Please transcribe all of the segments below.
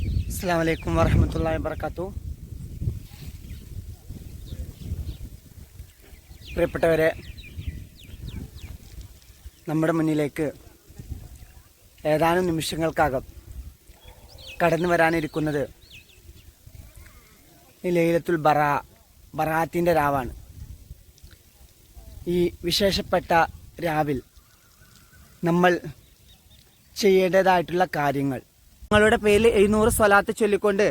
അസ്സാം വലൈക്കും വറഹമത്തല്ലാ വർക്കാത്തു പ്രിയപ്പെട്ടവരെ നമ്മുടെ മുന്നിലേക്ക് ഏതാനും നിമിഷങ്ങൾക്കകം കടന്നു വരാനിരിക്കുന്നത് ഈ ലൈലത്തുൽ ബറാ ബറാത്തിന്റെ രാവാണ്. ഈ വിശേഷപ്പെട്ട രാവിൽ നമ്മൾ ചെയ്യേണ്ടതായിട്ടുള്ള കാര്യങ്ങൾ നിങ്ങളുടെ പേരിൽ എഴുന്നൂറ് സ്വലാത്ത് ചൊല്ലിക്കൊണ്ട്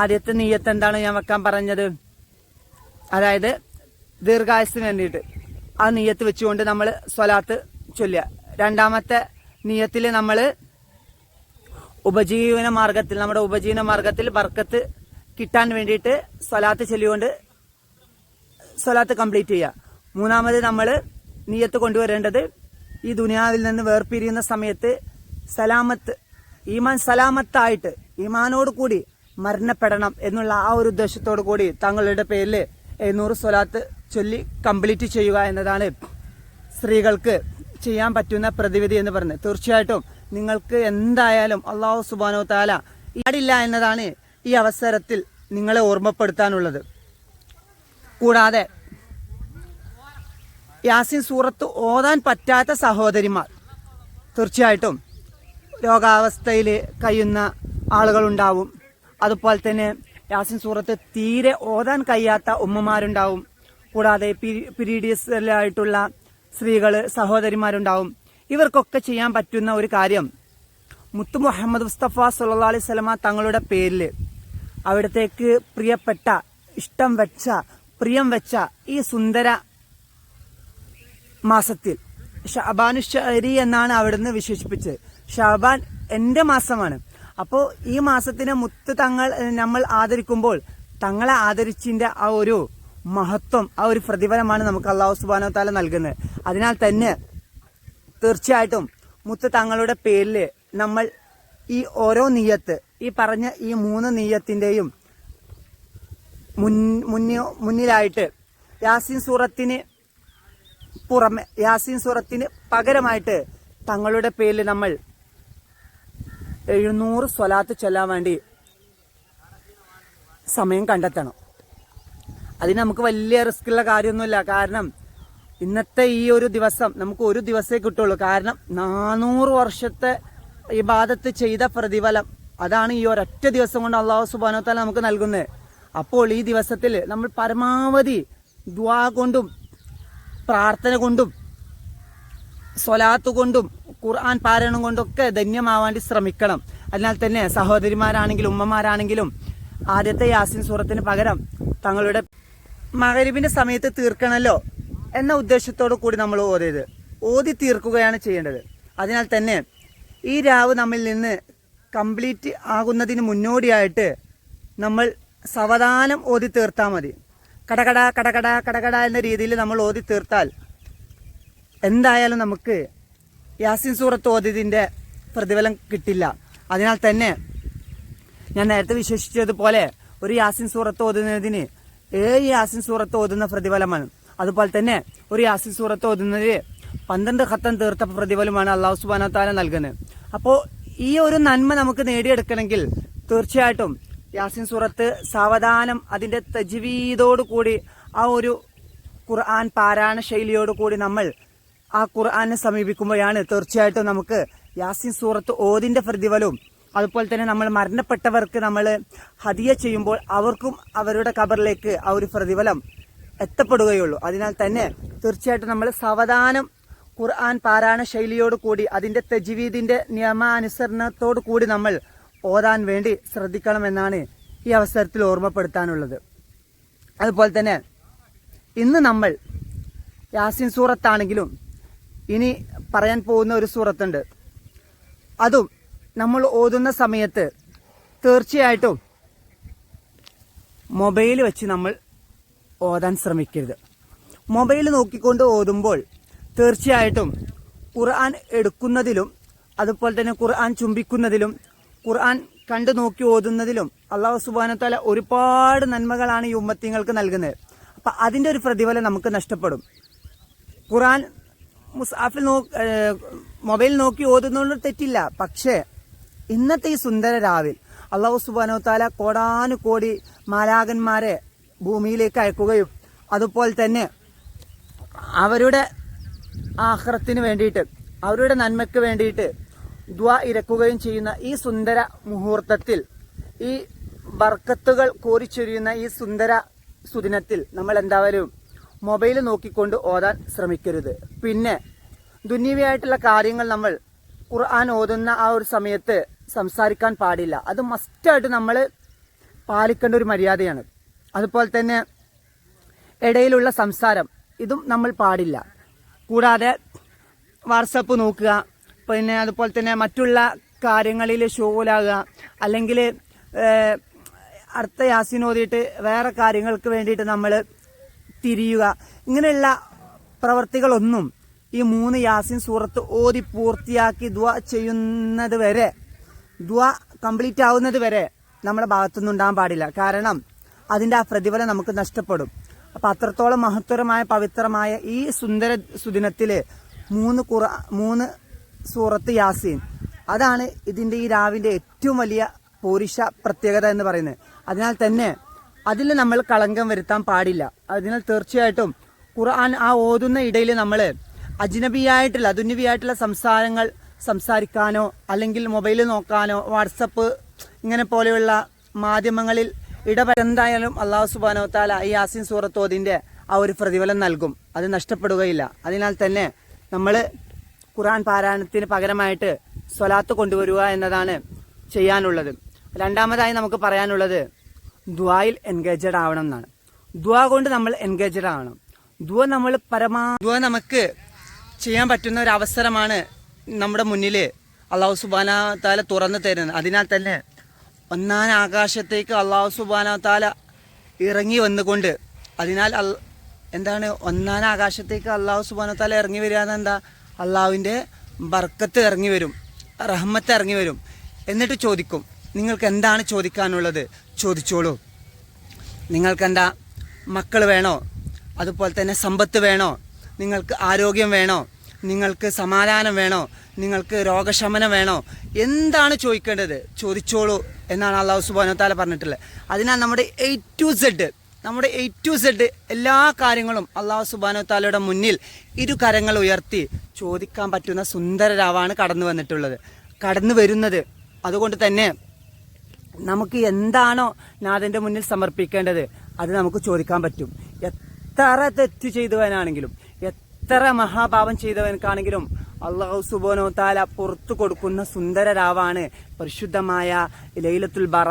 ആദ്യത്തെ നീയത്ത് എന്താണ് ഞാൻ വെക്കാൻ പറഞ്ഞത്? അതായത് ദീർഘായുസിന് വേണ്ടിയിട്ട്. ആ നീയത്ത് വെച്ചുകൊണ്ട് നമ്മൾ സ്വലാത്ത് ചൊല്ലുക. രണ്ടാമത്തെ നീയത്തിൽ നമ്മൾ ഉപജീവന മാർഗത്തിൽ നമ്മുടെ ഉപജീവന മാർഗത്തിൽ ബർക്കത്ത് കിട്ടാൻ വേണ്ടിയിട്ട് സ്വലാത്ത് ചൊല്ലിക്കൊണ്ട് സ്വലാത്ത് കംപ്ലീറ്റ് ചെയ്യുക. മൂന്നാമത് നമ്മൾ നീയത്ത് കൊണ്ടുവരേണ്ടത് ഈ ദുനിയാവിൽ നിന്ന് വേർപിരിയുന്ന സമയത്ത് സലാമത്ത് ഈമാൻ സലാമത്തായിട്ട് ഈമാനോട് കൂടി മരണപ്പെടണം എന്നുള്ള ആ ഒരു ഉദ്ദേശത്തോടു കൂടി തങ്ങളുടെ പേരിൽ എഴുന്നൂറ് സ്വലാത്ത് ചൊല്ലി കംപ്ലീറ്റ് ചെയ്യുക എന്നതാണ് സ്ത്രീകൾക്ക് ചെയ്യാൻ പറ്റുന്ന പ്രതിവിധി എന്ന് പറയുന്നത്. തീർച്ചയായിട്ടും നിങ്ങൾക്ക് എന്തായാലും അള്ളാഹു സുബാനോ താല പാടില്ല എന്നതാണ് ഈ അവസരത്തിൽ നിങ്ങളെ ഓർമ്മപ്പെടുത്താനുള്ളത്. കൂടാതെ യാസിൻ സൂറത്ത് ഓതാൻ പറ്റാത്ത സഹോദരിമാർ തീർച്ചയായിട്ടും രോഗാവസ്ഥയിൽ കഴിയുന്ന ആളുകളുണ്ടാവും. അതുപോലെ തന്നെ യാസിൻ സൂറത്ത് തീരെ ഓതാൻ കഴിയാത്ത ഉമ്മമാരുണ്ടാവും. കൂടാതെ പിരീഡിയസിലായിട്ടുള്ള സ്ത്രീകൾ സഹോദരിമാരുണ്ടാവും. ഇവർക്കൊക്കെ ചെയ്യാൻ പറ്റുന്ന ഒരു കാര്യം മുത്തു മുഹമ്മദ് മുസ്തഫ സുല്ലാ അലൈഹി സ്വലമ തങ്ങളുടെ പേരിൽ അവിടത്തേക്ക് പ്രിയപ്പെട്ട ഇഷ്ടം വെച്ച പ്രിയം വെച്ച ഈ സുന്ദര മാസത്തിൽ ഷബാനുഷരി എന്നാണ് അവിടുന്ന് വിശേഷിപ്പിച്ചത്. ഷാബാൻ എന്റെ മാസമാണ്. അപ്പോൾ ഈ മാസത്തിനെ മുത്ത് തങ്ങൾ നമ്മൾ ആദരിക്കുമ്പോൾ തങ്ങളെ ആദരിച്ചിന്റെ ആ ഒരു മഹത്വം ആ ഒരു പ്രതിഫലമാണ് നമുക്ക് അള്ളാഹു സുബാനോ താല നൽകുന്നത്. അതിനാൽ തന്നെ തീർച്ചയായിട്ടും മുത്ത് തങ്ങളുടെ പേരിൽ നമ്മൾ ഈ ഓരോ നീയത്ത് ഈ പറഞ്ഞ ഈ മൂന്ന് നീയത്തിന്റെയും മുന്നിലായിട്ട് യാസിൻ സൂറത്തിന് പുറമെ യാസിൻ സൂറത്തിന് പകരമായിട്ട് തങ്ങളുടെ പേരിൽ നമ്മൾ എഴുന്നൂറ് സ്വലാത്ത് ചെല്ലാൻ വേണ്ടി സമയം കണ്ടെത്തണം. അതിന് നമുക്ക് വലിയ റിസ്ക് ഉള്ള കാര്യമൊന്നുമില്ല. കാരണം ഇന്നത്തെ ഈ ഒരു ദിവസം നമുക്ക് ഒരു ദിവസമേ കിട്ടുള്ളൂ. കാരണം നാനൂറ് വർഷത്തെ ഇബാദത്ത് ചെയ്ത പ്രതിഫലം അതാണ് ഈ ഒരൊറ്റ ദിവസം കൊണ്ട് അള്ളാഹു സുബാനോത്താല നമുക്ക് നൽകുന്നത്. അപ്പോൾ ഈ ദിവസത്തിൽ നമ്മൾ പരമാവധി ദ്വാ കൊണ്ടും പ്രാർത്ഥന കൊണ്ടും സ്വലാത്ത് കൊണ്ടും ഖുർആൻ പാരായണം കൊണ്ടൊക്കെ ധന്യമാവാൻ ശ്രമിക്കണം. അതിനാൽ തന്നെ സഹോദരിമാരാണെങ്കിലും ഉമ്മമാരാണെങ്കിലും ആദ്യത്തെ യാസിൻ സൂറത്തിന് പകരം തങ്ങളുടെ മകരിബിന്റെ സമയത്ത് തീർക്കണല്ലോ എന്ന ഉദ്ദേശത്തോടു കൂടി നമ്മൾ ഓതിയത്. ഓതി തീർക്കുകയാണ് ചെയ്യേണ്ടത്. അതിനാൽ തന്നെ ഈ രാവ് നമ്മിൽ നിന്ന് കംപ്ലീറ്റ് ആകുന്നതിന് മുന്നോടിയായിട്ട് നമ്മൾ സവധാനം ഓതി തീർത്താൽ മതി. കടകട കടകട കടകട എന്ന രീതിയിൽ നമ്മൾ ഓതി തീർത്താൽ എന്തായാലും നമുക്ക് യാസിൻ സൂറത്ത് ഓതിയതിന്റെ പ്രതിഫലം കിട്ടില്ല. അതിനാൽ തന്നെ ഞാൻ നേരത്തെ വിശേഷിച്ചതുപോലെ ഒരു യാസിൻ സൂറത്ത് ഓതുന്നതിന് ഏഴ് യാസിൻ സൂറത്ത് ഓതുന്ന പ്രതിഫലമാണ്. അതുപോലെ തന്നെ ഒരു യാസിൻ സൂറത്ത് ഓതുന്നതിന് പന്ത്രണ്ട് ഖത്തം തീർത്ത പ്രതിഫലമാണ് അള്ളാഹു സുബാന താല നൽകുന്നത്. അപ്പോൾ ഈ ഒരു നന്മ നമുക്ക് നേടിയെടുക്കണമെങ്കിൽ തീർച്ചയായിട്ടും യാസിൻ സൂറത്ത് സാവധാനം അതിന്റെ തജ്വീദോട് കൂടി ആ ഒരു ഖുർആൻ പാരായണ ശൈലിയോട് കൂടി നമ്മൾ ആ ഖുർആാനെ സമീപിക്കുമ്പോഴാണ് തീർച്ചയായിട്ടും നമുക്ക് യാസിൻ സൂറത്ത് ഓതിന്റെ പ്രതിഫലവും അതുപോലെ തന്നെ നമ്മൾ മരണപ്പെട്ടവർക്ക് നമ്മൾ ഹതിയ ചെയ്യുമ്പോൾ അവർക്കും അവരുടെ കബറിലേക്ക് ആ ഒരു പ്രതിഫലം എത്തപ്പെടുകയുള്ളൂ. അതിനാൽ തന്നെ തീർച്ചയായിട്ടും നമ്മൾ സാവധാനം ഖുർആൻ പാരായണ ശൈലിയോട് കൂടി അതിന്റെ തജ്വീദിന്റെ നിയമാനുസരണത്തോടു കൂടി നമ്മൾ ഓതാൻ വേണ്ടി ശ്രദ്ധിക്കണമെന്നാണ് ഈ അവസരത്തിൽ ഓർമ്മപ്പെടുത്താനുള്ളത്. അതുപോലെ തന്നെ ഇന്ന് നമ്മൾ യാസിൻ സൂറത്താണെങ്കിലും ഇനി പറയാൻ പോകുന്ന ഒരു സൂറത്തുണ്ട്. അതും നമ്മൾ ഓതുന്ന സമയത്ത് തീർച്ചയായിട്ടും മൊബൈൽ വെച്ച് നമ്മൾ ഓതാൻ ശ്രമിക്കരുത്. മൊബൈൽ നോക്കിക്കൊണ്ട് ഓതുമ്പോൾ തീർച്ചയായിട്ടും ഖുർആൻ എടുക്കുന്നതിലും അതുപോലെ തന്നെ ഖുർആൻ ചുംബിക്കുന്നതിലും ഖുർആൻ കണ്ടു നോക്കി ഓതുന്നതിലും അള്ളാഹു സുബാനത്താല ഒരുപാട് നന്മകളാണ് ഈ ഉമ്മത്തിങ്ങൾക്ക് നൽകുന്നത്. അപ്പം അതിന്റെ ഒരു പ്രതിഫലം നമുക്ക് നഷ്ടപ്പെടും. ഖുർആൻ മുസാഫിൽ നോ മൊബൈൽ നോക്കി ഓതുന്നതുകൊണ്ട് തെറ്റില്ല. പക്ഷേ ഇന്നത്തെ ഈ സുന്ദര രാവിൽ അള്ളാഹു സുബാനോ താല കോടാനു കോടി മാലാകന്മാരെ ഭൂമിയിലേക്ക് അയക്കുകയും അതുപോലെ തന്നെ അവരുടെ ആഹ്റത്തിന് വേണ്ടിയിട്ട് അവരുടെ നന്മയ്ക്ക് വേണ്ടിയിട്ട് ദ്വാ ഇരക്കുകയും ചെയ്യുന്ന ഈ സുന്ദര മുഹൂർത്തത്തിൽ ഈ ബർക്കത്തുകൾ കോരിച്ചൊരിയുന്ന ഈ സുന്ദര സുദിനത്തിൽ നമ്മൾ എന്തായാലും മൊബൈൽ നോക്കിക്കൊണ്ട് ഓതാൻ ശ്രമിക്കരുത്. പിന്നെ ദുന്യവിയായിട്ടുള്ള കാര്യങ്ങൾ നമ്മൾ ഖുർആൻ ഓതുന്ന ആ ഒരു സമയത്ത് സംസാരിക്കാൻ പാടില്ല. അത് മസ്റ്റായിട്ട് നമ്മൾ പാലിക്കേണ്ട ഒരു മര്യാദയാണ്. അതുപോലെ തന്നെ ഇടയിലുള്ള സംസാരം ഇതും നമ്മൾ പാടില്ല. കൂടാതെ വാട്സപ്പ് നോക്കുക പിന്നെ അതുപോലെ തന്നെ മറ്റുള്ള കാര്യങ്ങളിൽ ഷോലാകുക അല്ലെങ്കിൽ അടുത്ത യാസിൻ ഓതിയിട്ട് വേറെ കാര്യങ്ങൾക്ക് വേണ്ടിയിട്ട് നമ്മൾ തിരിയുക. ഇങ്ങനെയുള്ള പ്രവർത്തികളൊന്നും ഈ മൂന്ന് യാസിൻ സൂറത്ത് ഓതി പൂർത്തിയാക്കി ദ്വ ചെയ്യുന്നത് വരെ ദ്വ കംപ്ലീറ്റ് ആവുന്നത് വരെ നമ്മുടെ ഭാഗത്തുനിന്ന് ഉണ്ടാകാൻ പാടില്ല. കാരണം അതിന്റെ ആ പ്രതിഫലം നമുക്ക് നഷ്ടപ്പെടും. അപ്പം അത്രത്തോളം മഹത്വരമായ പവിത്രമായ ഈ സുന്ദര സുദിനത്തിൽ മൂന്ന് കുറ മൂന്ന് സൂറത്ത് യാസീൻ. അതാണ് ഇതിന്റെ ഈ രാവിന്റെ ഏറ്റവും വലിയ പൂരിഷ പ്രത്യേകത എന്ന് പറയുന്നത്. അതിനാൽ തന്നെ അതിൽ നമ്മൾ കളങ്കം വരുത്താൻ പാടില്ല. അതിനാൽ തീർച്ചയായിട്ടും ഖുർആൻ ആ ഓതുന്ന ഇടയിൽ നമ്മൾ അജ്നബിയായിട്ടുള്ള അതുന്നബിയായിട്ടുള്ള സംസാരങ്ങൾ സംസാരിക്കാനോ അല്ലെങ്കിൽ മൊബൈൽ നോക്കാനോ വാട്സപ്പ് ഇങ്ങനെ പോലെയുള്ള മാധ്യമങ്ങളിൽ ഇടപെടെന്തായാലും അള്ളാഹു സുബാനോ താല ഈ യാസിൻ സൂറത്തോതിന്റെ ആ ഒരു പ്രതിഫലം നൽകും. അത് നഷ്ടപ്പെടുകയില്ല. അതിനാൽ തന്നെ നമ്മൾ ഖുർആൻ പാരായണത്തിന് പകരമായിട്ട് സ്വലാത്ത് കൊണ്ടുവരിക എന്നതാണ് ചെയ്യാനുള്ളത്. രണ്ടാമതായി നമുക്ക് പറയാനുള്ളത് ദ്വായിൽ എൻഗേജഡ് ആവണം എന്നാണ്. ദ്വാ കൊണ്ട് നമ്മൾ എൻഗേജഡ് ആവണം. ദ്വ നമ്മൾ പരമാ ദ്വ നമുക്ക് ചെയ്യാൻ പറ്റുന്ന ഒരു അവസരമാണ് നമ്മുടെ മുന്നിൽ അള്ളാഹു സുബാന താല തുറന്നു തരുന്നത്. അതിനാൽ തന്നെ ഒന്നാം ആകാശത്തേക്ക് അള്ളാഹു സുബാന താല ഇറങ്ങി വന്നുകൊണ്ട് അതിനാൽ എന്താണ് ഒന്നാം ആകാശത്തേക്ക് അള്ളാഹു സുബാന താല ഇറങ്ങി വരിക എന്നെന്താ അള്ളാഹുവിന്റെ ബർക്കത്ത് ഇറങ്ങി വരും. റഹ്മത്ത് ഇറങ്ങി വരും. എന്നിട്ട് ചോദിക്കും നിങ്ങൾക്ക് എന്താണ് ചോദിക്കാനുള്ളത്? ചോദിച്ചോളൂ. നിങ്ങൾക്കെന്താ മക്കൾ വേണോ? അതുപോലെ തന്നെ സമ്പത്ത് വേണോ? നിങ്ങൾക്ക് ആരോഗ്യം വേണോ? നിങ്ങൾക്ക് സമാധാനം വേണോ? നിങ്ങൾക്ക് രോഗശമനം വേണോ? എന്താണ് ചോദിക്കേണ്ടത്? ചോദിച്ചോളൂ എന്നാണ് അള്ളാഹു സുബാനോ താല പറഞ്ഞിട്ടുള്ളത്. അതിനാൽ നമ്മുടെ എ ടു സെഡ് നമ്മുടെ എ ടു സെഡ് എല്ലാ കാര്യങ്ങളും അള്ളാഹു സുബാനോ താലയുടെ മുന്നിൽ ഇരു കരങ്ങൾ ഉയർത്തി ചോദിക്കാൻ പറ്റുന്ന സുന്ദരരാവാണ് കടന്നു വന്നിട്ടുള്ളത്. കടന്നു വരുന്നത്. അതുകൊണ്ട് തന്നെ നമുക്ക് എന്താണോ നാഥന്റെ മുന്നിൽ സമർപ്പിക്കേണ്ടത് അത് നമുക്ക് ചോദിക്കാൻ പറ്റും. എത്ര തെറ്റ് ചെയ്തവനാണെങ്കിലും എത്ര മഹാഭാവം ചെയ്തവനക്കാണെങ്കിലും അള്ളാഹു സുബോനോ താല പുറത്തു കൊടുക്കുന്ന സുന്ദരരാവാണ് പരിശുദ്ധമായ ലൈലത്തുൽ ബറ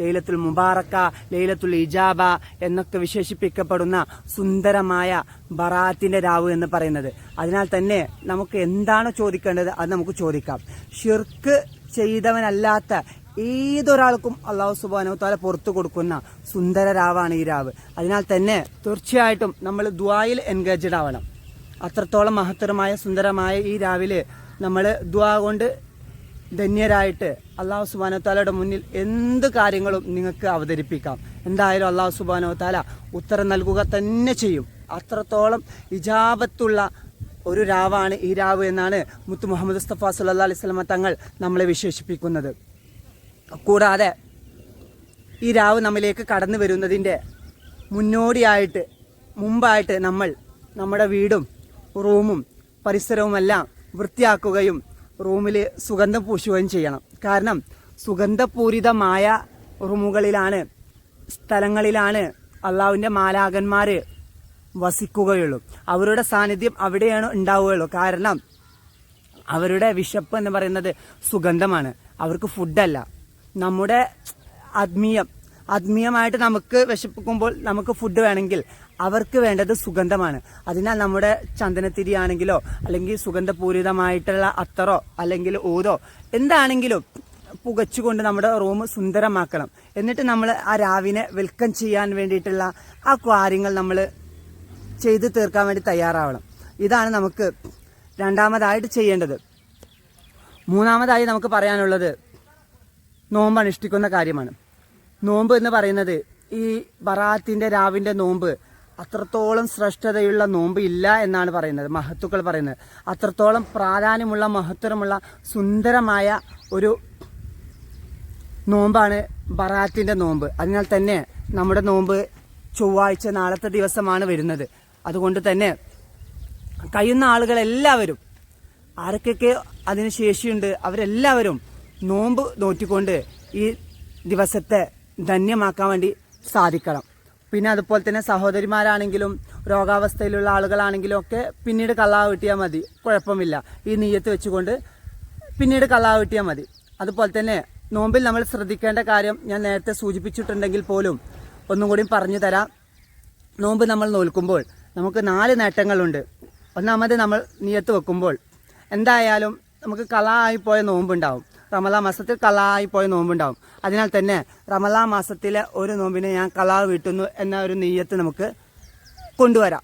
ലൈലത്തുൽ മുബാറക്ക ലൈലത്തുൽ ഇജാബ എന്നൊക്കെ വിശേഷിപ്പിക്കപ്പെടുന്ന സുന്ദരമായ ബറാത്തിന്റെ രാവ് എന്ന് പറയുന്നത്. അതിനാൽ തന്നെ നമുക്ക് എന്താണ് ചോദിക്കേണ്ടത് അത് നമുക്ക് ചോദിക്കാം. ഷിർക്ക് ചെയ്തവനല്ലാത്ത ഏതൊരാൾക്കും അള്ളാഹു സുബാനോ താല പുറത്തു കൊടുക്കുന്ന സുന്ദര രാവാണ് ഈ രാവ്. അതിനാൽ തന്നെ തീർച്ചയായിട്ടും നമ്മൾ ദ്വായിൽ എൻഗേജഡ് ആവണം. അത്രത്തോളം മഹത്തരമായ സുന്ദരമായ ഈ രാവിലെ നമ്മൾ ദ്വാ കൊണ്ട് ധന്യരായിട്ട് അള്ളാഹു സുബാനോ താലയുടെ മുന്നിൽ എന്ത് കാര്യങ്ങളും നിങ്ങൾക്ക് അവതരിപ്പിക്കാം. എന്തായാലും അള്ളാഹു സുബാനോ താല ഉത്തരം നൽകുക തന്നെ ചെയ്യും. അത്രത്തോളം ഇജാബത്തുള്ള ഒരു രാവാണ് ഈ രാവ് എന്നാണ് മുത്തു മുഹമ്മദ് മുസ്തഫ സുല്ലാ അലൈഹി തങ്ങൾ നമ്മളെ വിശേഷിപ്പിക്കുന്നത്. കൂടാതെ ഈ രാവ് നമ്മിലേക്ക് കടന്നു വരുന്നതിന്റെ മുന്നോടിയായിട്ട് മുമ്പായിട്ട് നമ്മൾ നമ്മുടെ വീടും റൂമും പരിസരവുമെല്ലാം വൃത്തിയാക്കുകയും റൂമിൽ സുഗന്ധം പൂശുകയും ചെയ്യണം. കാരണം സുഗന്ധപൂരിതമായ റൂമുകളിലാണ് സ്ഥലങ്ങളിലാണ് അള്ളാഹുവിന്റെ മാലാകന്മാർ വസിക്കുകയുള്ളൂ. അവരുടെ സാന്നിധ്യം അവിടെയാണ് ഉണ്ടാവുകയുള്ളൂ. കാരണം അവരുടെ വിശപ്പ് എന്ന് പറയുന്നത് സുഗന്ധമാണ്. അവർക്ക് ഫുഡല്ല നമ്മുടെ ആത്മീയം ആത്മീയമായിട്ട് നമുക്ക് വിശപ്പിക്കുമ്പോൾ നമുക്ക് ഫുഡ് വേണമെങ്കിൽ അവർക്ക് വേണ്ടത് സുഗന്ധമാണ്. അതിനാൽ നമ്മുടെ ചന്ദനത്തിരി ആണെങ്കിലോ അല്ലെങ്കിൽ സുഗന്ധപൂരിതമായിട്ടുള്ള അത്തറോ അല്ലെങ്കിൽ ഊതോ എന്താണെങ്കിലും പുകച്ചുകൊണ്ട് നമ്മുടെ റൂം സുന്ദരമാക്കണം. എന്നിട്ട് നമ്മൾ ആ രാവിനെ വെൽക്കം ചെയ്യാൻ വേണ്ടിയിട്ടുള്ള ആ കാര്യങ്ങൾ നമ്മൾ ചെയ്തു തീർക്കാൻ വേണ്ടി തയ്യാറാവണം. ഇതാണ് നമുക്ക് രണ്ടാമതായിട്ട് ചെയ്യേണ്ടത്. മൂന്നാമതായി നമുക്ക് പറയാനുള്ളത് നോമ്പ് അനുഷ്ഠിക്കുന്ന കാര്യമാണ്. നോമ്പ് എന്ന് പറയുന്നത് ഈ ബറാത്തിന്റെ രാവിന്റെ നോമ്പ് അത്രത്തോളം ശ്രേഷ്ഠതയുള്ള നോമ്പ് ഇല്ല എന്നാണ് പറയുന്നത് മഹത്തുക്കൾ പറയുന്നത്. അത്രത്തോളം പ്രാധാന്യമുള്ള മഹത്വമുള്ള സുന്ദരമായ ഒരു നോമ്പാണ് ബറാത്തിന്റെ നോമ്പ്. അതിനാൽ തന്നെ നമ്മുടെ നോമ്പ് ചൊവ്വാഴ്ച നാളത്തെ ദിവസമാണ് വരുന്നത്. അതുകൊണ്ട് തന്നെ കഴിയുന്ന ആളുകളെല്ലാവരും ആരൊക്കെയൊക്കെ ആരൊക്കെ അതിന് ശേഷിയുണ്ട് അവരെല്ലാവരും നോമ്പ് നോറ്റിക്കൊണ്ട് ഈ ദിവസത്തെ ധന്യമാക്കാൻ വേണ്ടി സാധിക്കണം. പിന്നെ അതുപോലെ തന്നെ സഹോദരിമാരാണെങ്കിലും രോഗാവസ്ഥയിലുള്ള ആളുകളാണെങ്കിലും ഒക്കെ പിന്നീട് കള്ളാവ് കിട്ടിയാൽ മതി. കുഴപ്പമില്ല. ഈ നെയ്യത്ത് വെച്ചുകൊണ്ട് പിന്നീട് കള്ളാവ് കിട്ടിയാൽ മതി. അതുപോലെ തന്നെ നോമ്പിൽ നമ്മൾ ശ്രദ്ധിക്കേണ്ട കാര്യം ഞാൻ നേരത്തെ സൂചിപ്പിച്ചിട്ടുണ്ടെങ്കിൽ പോലും ഒന്നും കൂടി പറഞ്ഞു തരാം. നോമ്പ് നമ്മൾ നോൽക്കുമ്പോൾ നമുക്ക് നാല് നേട്ടങ്ങളുണ്ട്. ഒന്നാമത് നമ്മൾ നീയത്ത് വെക്കുമ്പോൾ എന്തായാലും നമുക്ക് കളായി പോയ നോമ്പുണ്ടാവും. റമലാ മാസത്തിൽ കലായി പോയ നോമ്പുണ്ടാവും. അതിനാൽ തന്നെ റമലാ മാസത്തിലെ ഒരു നോമ്പിനെ ഞാൻ കലാവ് വീട്ടുന്നു എന്ന ഒരു നെയ്യത്ത് നമുക്ക് കൊണ്ടുവരാം.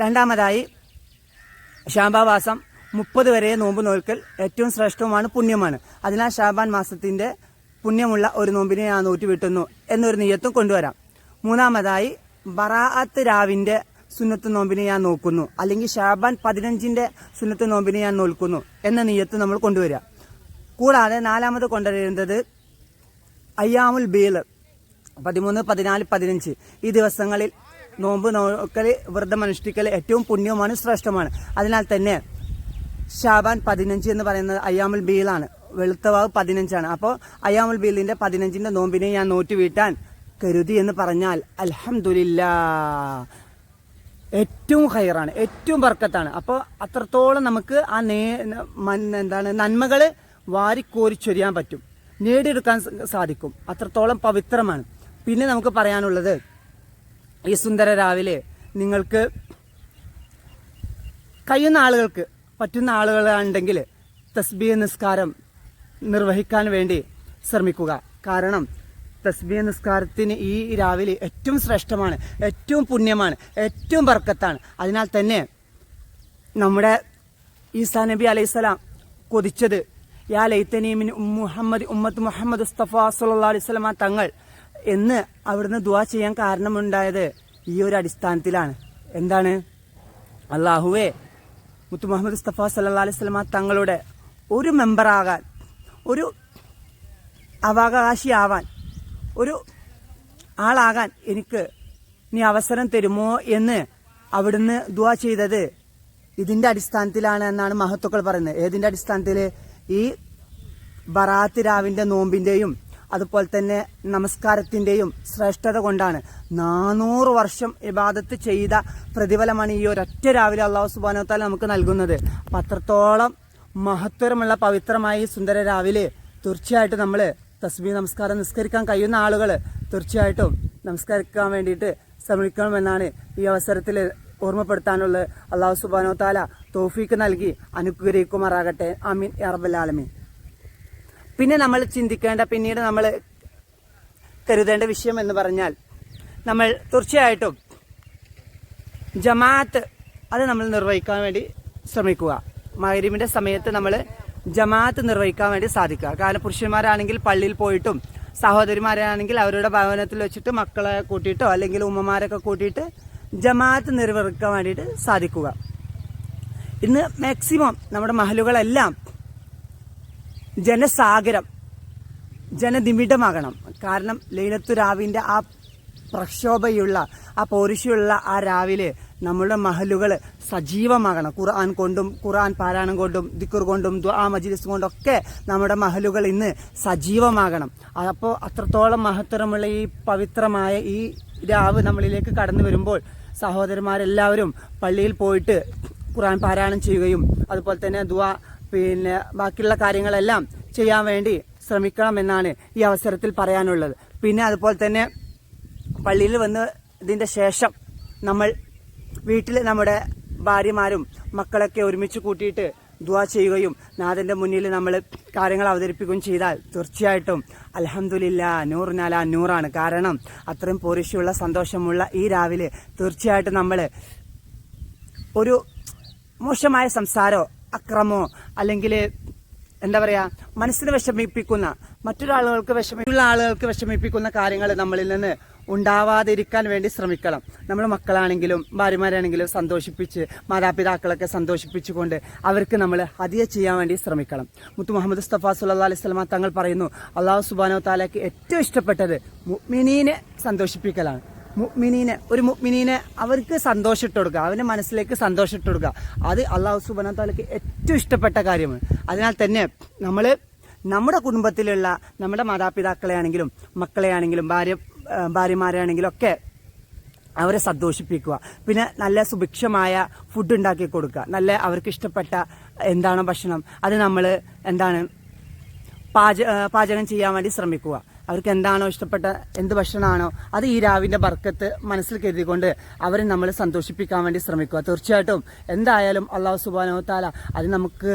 രണ്ടാമതായി ശാമ്പാവാസം മുപ്പത് വരെ നോമ്പ് നോൽക്കൽ ഏറ്റവും ശ്രേഷ്ഠവുമാണ് പുണ്യമാണ്. അതിനാൽ ഷാബാൻ മാസത്തിന്റെ പുണ്യമുള്ള ഒരു നോമ്പിനെ ഞാൻ നൂറ്റി വീട്ടുന്നു എന്നൊരു നെയ്യത്തും കൊണ്ടുവരാം. മൂന്നാമതായി ബറാഅത്ത് രാവിന്റെ സുന്നത്ത് നോമ്പിനെ ഞാൻ നോക്കുന്നു. അല്ലെങ്കിൽ ഷാബാൻ പതിനഞ്ചിന്റെ സുന്നത്ത് നോമ്പിനെ ഞാൻ നോൽക്കുന്നു എന്ന നെയ്യത്ത് നമ്മൾ കൊണ്ടുവരിക കൂടാതെ നാലാമത് കൊണ്ടുവരുന്നത് അയ്യാമുൽ ബീൽ പതിമൂന്ന് പതിനാല് പതിനഞ്ച്. ഈ ദിവസങ്ങളിൽ നോമ്പ് നോക്കൽ വ്രതം അനുഷ്ഠിക്കൽ ഏറ്റവും പുണ്യവുമാണ് ശ്രേഷ്ഠമാണ് അതിനാൽ തന്നെ ഷാബാൻ പതിനഞ്ച് എന്ന് പറയുന്നത് അയ്യാമുൽ ബീലാണ് വെളുത്തവാവ് പതിനഞ്ചാണ്. അപ്പോൾ അയ്യാമുൽ ബീലിന്റെ പതിനഞ്ചിന്റെ നോമ്പിനെ ഞാൻ നോറ്റ് വീട്ടാൻ കരുതി എന്ന് പറഞ്ഞാൽ അൽഹംദുലില്ലാ. ഏറ്റവും ഹയറാണ് ഏറ്റവും ബർക്കത്താണ്. അപ്പോൾ അത്രത്തോളം നമുക്ക് ആ നേ എന്താണ് നന്മകൾ വാരിക്കോരി ചൊരിയാൻ പറ്റും. നേടിയെടുക്കാൻ സാധിക്കും. അത്രത്തോളം പവിത്രമാണ്. പിന്നെ നമുക്ക് പറയാനുള്ളത് ഈ സുന്ദര രാവിലെ നിങ്ങൾക്ക് കഴിയുന്ന ആളുകൾക്ക് പറ്റുന്ന ആളുകളാണെങ്കിൽ തസ്ബീ നിസ്കാരം നിർവഹിക്കാൻ വേണ്ടി ശ്രമിക്കുക. കാരണം തസ്ബീ നിസ്കാരത്തിന് ഈ രാവിലെ ഏറ്റവും ശ്രേഷ്ഠമാണ് ഏറ്റവും പുണ്യമാണ് ഏറ്റവും ബർക്കത്താണ്. അതിനാൽ തന്നെ നമ്മുടെ ഈസാ നബി അലൈഹിസ്സലാം കൊതിച്ചത് യാ ലൈത്തനീമിൻ മുഹമ്മദ് ഉമ്മത്ത് മുഹമ്മദ് മുസ്തഫ അലൈഹി തങ്ങൾ എന്ന് അവിടുന്ന് ദുവാ ചെയ്യാൻ കാരണമുണ്ടായത് ഈ ഒരു അടിസ്ഥാനത്തിലാണ്. എന്താണ്? അള്ളാഹുവേ മുത്തു മുഹമ്മദ് മുസ്തഫ സല്ലാ അലൈഹി സ്വലമ തങ്ങളുടെ ഒരു മെമ്പറാകാൻ ഒരു അവകാശിയാവാൻ ഒരു ആളാകാൻ എനിക്ക് നീ അവസരം തരുമോ എന്ന് അവിടുന്ന് ദുവാ ചെയ്തത് ഇതിന്റെ അടിസ്ഥാനത്തിലാണ് എന്നാണ് മഹത്വക്കൾ പറയുന്നത്. ഏതിന്റെ അടിസ്ഥാനത്തിൽ ഈ ബറാത്ത് രാവിന്റെ നോമ്പിന്റെയും അതുപോലെ തന്നെ നമസ്കാരത്തിന്റെയും ശ്രേഷ്ഠത കൊണ്ടാണ് നാനൂറ് വർഷം ഇബാദത്ത് ചെയ്ത പ്രതിഫലമാണ് ഈ ഒരൊറ്റ രാവിലെ അള്ളാഹു സുബാനോത്താൽ നമുക്ക് നൽകുന്നത്. അപ്പൊ അത്രത്തോളം മഹത്വരമുള്ള പവിത്രമായ ഈ സുന്ദര രാവിലെ തീർച്ചയായിട്ടും നമ്മൾ തസ്മി നമസ്കാരം നിസ്കരിക്കാൻ കഴിയുന്ന ആളുകൾ തീർച്ചയായിട്ടും നമസ്കരിക്കാൻ വേണ്ടിയിട്ട് ശ്രമിക്കണമെന്നാണ് ഈ അവസരത്തിൽ ഓർമ്മപ്പെടുത്താനുള്ളത് അള്ളാഹു സുബാനോ താല തോഫീക്ക് നൽകി അനുഗ്രഹിക്കുമാറാകട്ടെ. അമീൻ അറബലാലമീൻ പിന്നെ നമ്മൾ ചിന്തിക്കേണ്ട പിന്നീട് നമ്മൾ കരുതേണ്ട വിഷയം എന്ന് പറഞ്ഞാൽ നമ്മൾ തീർച്ചയായിട്ടും ജമാഅത്ത് അത് നമ്മൾ നിർവഹിക്കാൻ വേണ്ടി ശ്രമിക്കുക. മകരിമിന്റെ സമയത്ത് നമ്മൾ ജമാഅത്ത് നിർവഹിക്കാൻ വേണ്ടി സാധിക്കുക. കാരണം പുരുഷന്മാരാണെങ്കിൽ പള്ളിയിൽ പോയിട്ടും സഹോദരിമാരാണെങ്കിൽ അവരുടെ ഭവനത്തിൽ വെച്ചിട്ട് മക്കളെ കൂട്ടിയിട്ടോ അല്ലെങ്കിൽ ഉമ്മമാരൊക്കെ കൂട്ടിയിട്ട് ജമാഅത്ത് നിർവഹിക്കാൻ വേണ്ടിയിട്ട് സാധിക്കുക. ഇന്ന് മാക്സിമം നമ്മുടെ മഹലുകളെല്ലാം ജനസാഗരം ജനനിമിഡമാകണം കാരണം ലൈലത്തു രാവിന്റെ ആ പ്രക്ഷോഭയുള്ള ആ പോരിശയുള്ള ആ രാവിലെ നമ്മുടെ മഹലുകൾ സജീവമാകണം. ഖുർആൻ കൊണ്ടും ഖുർആൻ പാരായണം കൊണ്ടും ദിക്കുർ കൊണ്ടും ആ മജിലിസ് കൊണ്ടൊക്കെ നമ്മുടെ മഹലുകൾ ഇന്ന് സജീവമാകണം. അപ്പോൾ അത്രത്തോളം മഹത്തരമുള്ള ഈ പവിത്രമായ ഈ രാവ് നമ്മളിലേക്ക് കടന്നു വരുമ്പോൾ സഹോദരന്മാരെല്ലാവരും പള്ളിയിൽ പോയിട്ട് ഖുറാൻ പാരായണം ചെയ്യുകയും അതുപോലെ തന്നെ ദുആ പിന്നെ ബാക്കിയുള്ള കാര്യങ്ങളെല്ലാം ചെയ്യാൻ വേണ്ടി ശ്രമിക്കണം എന്നാണ് ഈ അവസരത്തിൽ പറയാനുള്ളത്. പിന്നെ അതുപോലെ തന്നെ പള്ളിയിൽ വന്ന് ഇതിന്റെ ശേഷം നമ്മൾ വീട്ടിൽ നമ്മുടെ ഭാര്യമാരും മക്കളൊക്കെ ഒരുമിച്ച് കൂട്ടിയിട്ട് ദുവാ ചെയ്യുകയും നാഥന്റെ മുന്നിൽ നമ്മൾ കാര്യങ്ങൾ അവതരിപ്പിക്കുകയും ചെയ്താൽ തീർച്ചയായിട്ടും അലഹമുല്ല നൂറിനാല നൂറാണ്. കാരണം അത്രയും പോരിശുള്ള സന്തോഷമുള്ള ഈ രാവിലെ തീർച്ചയായിട്ടും നമ്മൾ ഒരു മോശമായ സംസാരമോ അക്രമോ അല്ലെങ്കിൽ എന്താ പറയുക മനസ്സിന് വിഷമിപ്പിക്കുന്ന മറ്റൊരാളുകൾക്ക് വിഷമിക്കുന്ന ആളുകൾക്ക് വിഷമിപ്പിക്കുന്ന കാര്യങ്ങൾ നമ്മളിൽ നിന്ന് ഉണ്ടാവാതിരിക്കാൻ വേണ്ടി ശ്രമിക്കണം. നമ്മൾ മക്കളാണെങ്കിലും ഭാര്യമാരാണെങ്കിലും സന്തോഷിപ്പിച്ച് മാതാപിതാക്കളൊക്കെ സന്തോഷിപ്പിച്ചുകൊണ്ട് അവർക്ക് നമ്മൾ അധികം ചെയ്യാൻ വേണ്ടി ശ്രമിക്കണം. മുത്തു മുഹമ്മദ് മുസ്തഫ സുല്ലാ അലിസ്ലമ തങ്ങൾ പറയുന്നു അള്ളാഹു സുബാനോ താലയ്ക്ക് ഏറ്റവും ഇഷ്ടപ്പെട്ടത് മുഅ്മിനീനെ സന്തോഷിപ്പിക്കലാണ്. മുഅ്മിനീനെ ഒരു മുഅ്മിനീനെ അവർക്ക് സന്തോഷിട്ട് കൊടുക്കുക അവന്റെ മനസ്സിലേക്ക് സന്തോഷിട്ട് കൊടുക്കുക. അത് അള്ളാഹു സുബാനോ താലയ്ക്ക് ഏറ്റവും ഇഷ്ടപ്പെട്ട കാര്യമാണ്. അതിനാൽ തന്നെ നമ്മൾ നമ്മുടെ കുടുംബത്തിലുള്ള നമ്മുടെ മാതാപിതാക്കളെ ആണെങ്കിലും മക്കളെ ആണെങ്കിലും ഭാര്യ ആ, ഭാര്യമാരെ ആണെങ്കിലും ഒക്കെ അവരെ സന്തോഷിപ്പിക്കുക. പിന്നെ നല്ല സുഭിക്ഷമായ ഫുഡ് ഉണ്ടാക്കി കൊടുക്കുക. നല്ല അവർക്ക് ഇഷ്ടപ്പെട്ട എന്താണ് ഭക്ഷണം അത് നമ്മൾ എന്താണ് പാച പാചകം ചെയ്യാൻ വേണ്ടി ശ്രമിക്കുക. അവർക്ക് എന്താണോ ഇഷ്ടപ്പെട്ട എന്ത് ഭക്ഷണമാണോ അത് ഈ രാവിന്റെ ബർക്കത്ത് മനസ്സിൽ കരുതിക്കൊണ്ട് അവരെ നമ്മൾ സന്തോഷിപ്പിക്കാൻ വേണ്ടി ശ്രമിക്കുക. തീർച്ചയായിട്ടും എന്തായാലും അള്ളാഹു സുബാനോ താല അത് നമുക്ക്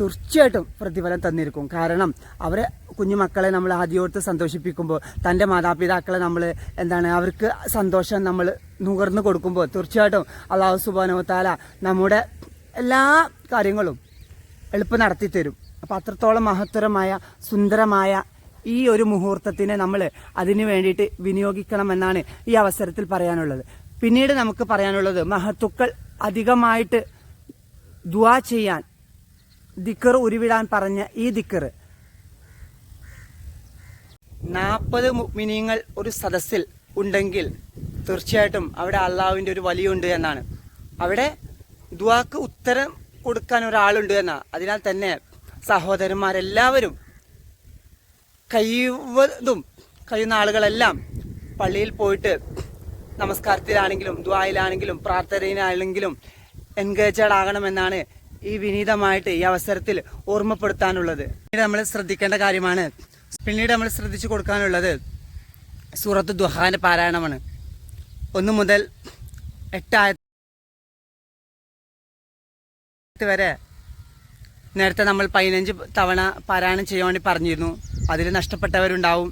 തീർച്ചയായിട്ടും പ്രതിഫലം തന്നിരിക്കും. കാരണം അവരെ കുഞ്ഞുമക്കളെ നമ്മൾ ആദ്യോർത്ത് സന്തോഷിപ്പിക്കുമ്പോൾ തന്റെ മാതാപിതാക്കളെ നമ്മൾ എന്താണ് അവർക്ക് സന്തോഷം നമ്മൾ നുകർന്നു കൊടുക്കുമ്പോൾ തീർച്ചയായിട്ടും അള്ളാഹു സുബാനോ താല നമ്മുടെ എല്ലാ കാര്യങ്ങളും എളുപ്പം നടത്തി തരും. അപ്പം അത്രത്തോളം മഹത്തരമായ സുന്ദരമായ ഈ ഒരു മുഹൂർത്തത്തിനെ നമ്മൾ അതിനു വേണ്ടിയിട്ട് വിനിയോഗിക്കണമെന്നാണ് ഈ അവസരത്തിൽ പറയാനുള്ളത്. പിന്നീട് നമുക്ക് പറയാനുള്ളത് മഹത്തുക്കൾ അധികമായിട്ട് ദുവാ ചെയ്യാൻ ദിക്കർ ഉരുവിടാൻ പറഞ്ഞ ഈ ദിക്കർ. നാൽപ്പത് മിനിങ്ങൾ ഒരു സദസ്സിൽ ഉണ്ടെങ്കിൽ തീർച്ചയായിട്ടും അവിടെ അള്ളാഹുവിന്റെ ഒരു വലിയുണ്ട് എന്നാണ്. അവിടെ ദുവാക്ക് ഉത്തരം കൊടുക്കാൻ ഒരാളുണ്ട് എന്നാ. അതിനാൽ തന്നെ സഹോദരന്മാരെല്ലാവരും കഴിവതും കഴിയുന്ന ആളുകളെല്ലാം പള്ളിയിൽ പോയിട്ട് നമസ്കാരത്തിലാണെങ്കിലും ദ്വായിലാണെങ്കിലും പ്രാർത്ഥനയിലാണെങ്കിലും എൻഗേജഡ് ആകണമെന്നാണ് ഈ വിനീതമായിട്ട് ഈ അവസരത്തിൽ ഓർമ്മപ്പെടുത്താനുള്ളത്. പിന്നീട് നമ്മൾ ശ്രദ്ധിക്കേണ്ട കാര്യമാണ്. പിന്നീട് നമ്മൾ ശ്രദ്ധിച്ചു കൊടുക്കാനുള്ളത് സൂറത്ത് ദുഹാന്റെ പാരായണമാണ്. ഒന്ന് മുതൽ എട്ടായ വരെ നേരത്തെ നമ്മൾ പതിനഞ്ച് തവണ പാരായണം ചെയ്യാൻ വേണ്ടി പറഞ്ഞിരുന്നു. അതിൽ നഷ്ടപ്പെട്ടവരുണ്ടാവും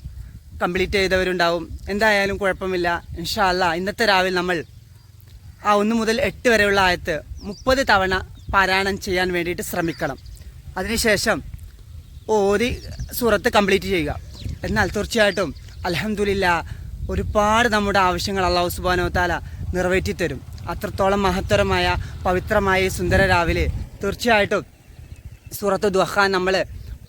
കംപ്ലീറ്റ് ചെയ്തവരുണ്ടാവും. എന്തായാലും കുഴപ്പമില്ല. ഇൻഷാല്ല ഇന്നത്തെ രാവിലെ നമ്മൾ ആ ഒന്ന് മുതൽ എട്ട് വരെയുള്ള ആയത്ത് മുപ്പത് തവണ പാരായണം ചെയ്യാൻ വേണ്ടിയിട്ട് ശ്രമിക്കണം. അതിനുശേഷം ഓരി സൂറത്ത് കംപ്ലീറ്റ് ചെയ്യുക. എന്നാൽ തീർച്ചയായിട്ടും അലഹമുല്ല ഒരുപാട് നമ്മുടെ ആവശ്യങ്ങൾ അള്ളാഹു സുബാനോ താല നിറവേറ്റി തരും. അത്രത്തോളം മഹത്തരമായ പവിത്രമായ സുന്ദര രാവിലെ തീർച്ചയായിട്ടും സൂറത്ത് ദുഹ നമ്മൾ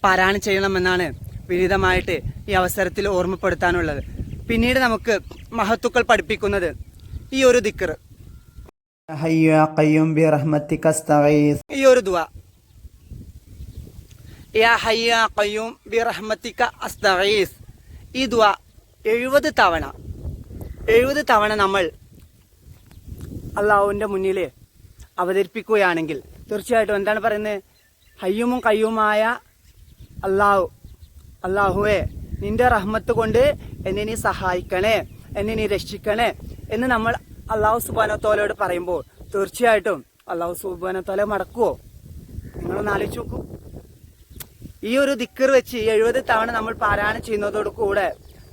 പാരായണം ചെയ്യണമെന്നാണ് വിനീതമായിട്ട് ഈ അവസരത്തിൽ ഓർമ്മപ്പെടുത്താനുള്ളത്. പിന്നീട് നമുക്ക് മഹത്തുക്കൾ പഠിപ്പിക്കുന്നത് ഈ ഒരു ദിക്കർ ഈ ഒരു ദുവ എഴുപത് തവണ. എഴുപത് തവണ നമ്മൾ അള്ളാഹുവിന്റെ മുന്നിൽ അവതരിപ്പിക്കുകയാണെങ്കിൽ തീർച്ചയായിട്ടും എന്താണ് പറയുന്നത്? ഹയ്യുമും കയ്യുമായ അള്ളാഹു അള്ളാഹുവെ നിന്റെ റഹ്മത്ത് കൊണ്ട് എന്നെ നീ സഹായിക്കണേ എന്നെ നീ രക്ഷിക്കണേ എന്ന് നമ്മൾ അള്ളാഹു സുബാനത്തോലയോട് പറയുമ്പോൾ തീർച്ചയായിട്ടും അള്ളാഹു സുബാനത്തോല മടക്കുവോ? നിങ്ങളൊന്ന് ആലോചിച്ച് നോക്കൂ. ഈ ഒരു ദിക്കർ വെച്ച് എഴുപത് തവണ നമ്മൾ പാരായണം ചെയ്യുന്നതോട് കൂടെ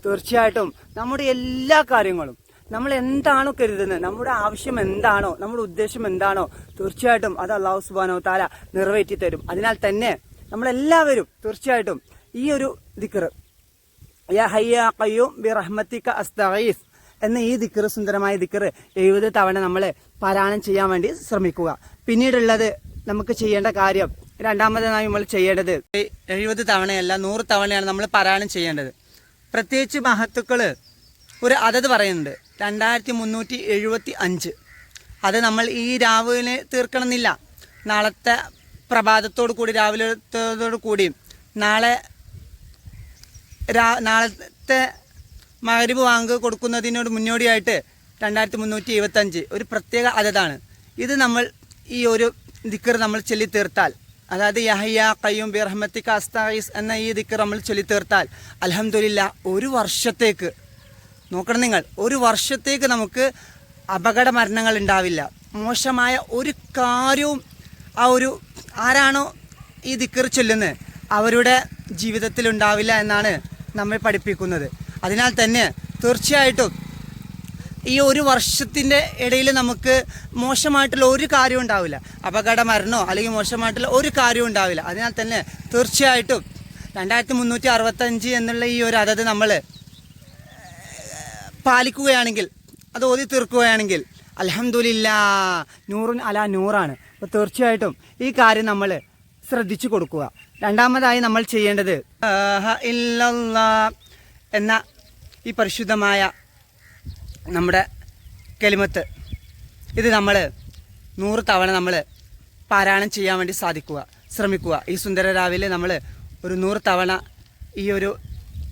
തീർച്ചയായിട്ടും നമ്മുടെ എല്ലാ കാര്യങ്ങളും നമ്മൾ എന്താണോ കരുതുന്നത് നമ്മുടെ ആവശ്യം എന്താണോ നമ്മുടെ ഉദ്ദേശം എന്താണോ തീർച്ചയായിട്ടും അത് അള്ളാഹു സുബാനോ താല നിറവേറ്റി തരും. അതിനാൽ തന്നെ നമ്മളെല്ലാവരും തീർച്ചയായിട്ടും ഈ ഒരു ദിക്കർ യാ ഹയ്യ ഖയ്യൂം ബി റഹ്മത്തിക അസ്തഗീസ്. എന്ന ഈ ദിക്കർ സുന്ദരമായ ദിക്കർ എഴുപത് തവണ നമ്മൾ പാരായണം ചെയ്യാൻ വേണ്ടി ശ്രമിക്കുക. പിന്നീടുള്ളത് നമുക്ക് ചെയ്യേണ്ട കാര്യം രണ്ടാമതായി നമ്മൾ ചെയ്യേണ്ടത്. എഴുപത് തവണയല്ല നൂറ് തവണയാണ് നമ്മൾ പാരായണം ചെയ്യേണ്ടത്. പ്രത്യേകിച്ച് മഹത്തുക്കൾ ഒരു അതത് പറയുന്നുണ്ട് രണ്ടായിരത്തി മുന്നൂറ്റി എഴുപത്തി അഞ്ച് അത് നമ്മൾ ഈ രാവിലെ തീർക്കണമെന്നില്ല. നാളത്തെ പ്രഭാതത്തോടു കൂടി രാവിലത്തോടു കൂടി നാളെ നാളത്തെ മകരിബ് വാങ്ക് കൊടുക്കുന്നതിനോട് മുന്നോടിയായിട്ട് രണ്ടായിരത്തി മുന്നൂറ്റി എഴുപത്തഞ്ച് ഒരു പ്രത്യേക അതതാണ്. ഇത് നമ്മൾ ഈ ഒരു ദിക്കർ നമ്മൾ ചൊല്ലി തീർത്താൽ അതായത് യഹയ്യ കയ്യും ബി റഹ്മത്തിക അസ്തായിസ് എന്ന ഈ ദിക്കർ നമ്മൾ ചൊല്ലി തീർത്താൽ അലഹമില്ല ഒരു വർഷത്തേക്ക് നോക്കണം നിങ്ങൾ ഒരു വർഷത്തേക്ക് നമുക്ക് അപകട മരണങ്ങൾ ഉണ്ടാവില്ല. മോശമായ ഒരു കാര്യവും ആ ഒരു ആരാണോ ഈ ദിക്കർ ചൊല്ലുന്നത് അവരുടെ ജീവിതത്തിൽ ഉണ്ടാവില്ല എന്നാണ് നമ്മെ പഠിപ്പിക്കുന്നത്. അതിനാൽ തന്നെ തീർച്ചയായിട്ടും ഈ ഒരു വർഷത്തിന്റെ ഇടയിൽ നമുക്ക് മോശമായിട്ടുള്ള ഒരു കാര്യവും ഉണ്ടാവില്ല. അപകട മരണമോ അല്ലെങ്കിൽ മോശമായിട്ടുള്ള ഒരു കാര്യവും ഉണ്ടാവില്ല. അതിനാൽ തന്നെ തീർച്ചയായിട്ടും രണ്ടായിരത്തി മുന്നൂറ്റി അറുപത്തഞ്ച് എന്നുള്ള ഈ ഒരു അതത് നമ്മൾ പാലിക്കുകയാണെങ്കിൽ അത് ഓതി തീർക്കുകയാണെങ്കിൽ അലഹമുല്ല നൂറിന് അല നൂറാണ്. അപ്പോൾ തീർച്ചയായിട്ടും ഈ കാര്യം നമ്മൾ ശ്രദ്ധിച്ചു കൊടുക്കുക. രണ്ടാമതായി നമ്മൾ ചെയ്യേണ്ടത് എന്ന ഈ പരിശുദ്ധമായ നമ്മുടെ കെലിമത്ത്. ഇത് നമ്മൾ നൂറ് തവണ നമ്മൾ പാരായണം ചെയ്യാൻ വേണ്ടി സാധിക്കുക ശ്രമിക്കുക. ഈ സുന്ദര രാവിലെ നമ്മൾ ഒരു നൂറ് തവണ ഈ ഒരു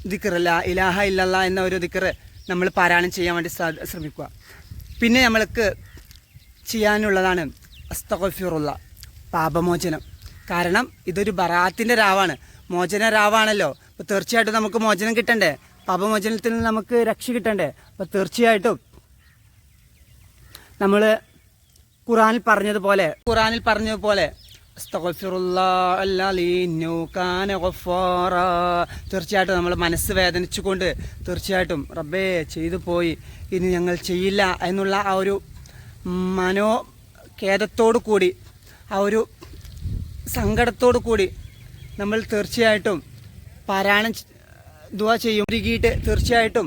ദിക്കറല്ല ഇലാഹ ഇല്ലല്ല എന്ന ഒരു ദിക്കറ് നമ്മൾ പാരായണം ചെയ്യാൻ വേണ്ടി ശ്രമിക്കുക. പിന്നെ നമ്മൾക്ക് ചെയ്യാനുള്ളതാണ് അസ്തഗഫിറുള്ള പാപമോചനം. കാരണം ഇതൊരു ബറാത്തിന്റെ രാവാണ്. മോചന രാവാണല്ലോ. അപ്പോൾ തീർച്ചയായിട്ടും നമുക്ക് മോചനം കിട്ടണ്ടേ? പാപമോചനത്തിൽ നിന്ന് നമുക്ക് രക്ഷ കിട്ടണ്ടേ അപ്പോൾ തീർച്ചയായിട്ടും നമ്മൾ ഖുറാനിൽ പറഞ്ഞതുപോലെ ഖുറാനിൽ പറഞ്ഞതുപോലെ. തീർച്ചയായിട്ടും നമ്മൾ മനസ്സ് വേദനിച്ചുകൊണ്ട് തീർച്ചയായിട്ടും റബ്ബേ ചെയ്തു പോയി ഇനി ഞങ്ങൾ ചെയ്യില്ല എന്നുള്ള ആ ഒരു മനോ ഖേദത്തോടു കൂടി ആ ഒരു സങ്കടത്തോടു കൂടി നമ്മൾ തീർച്ചയായിട്ടും പാരായണം ദുവാ ചെയ്യും. ഒരുകിയിട്ട് തീർച്ചയായിട്ടും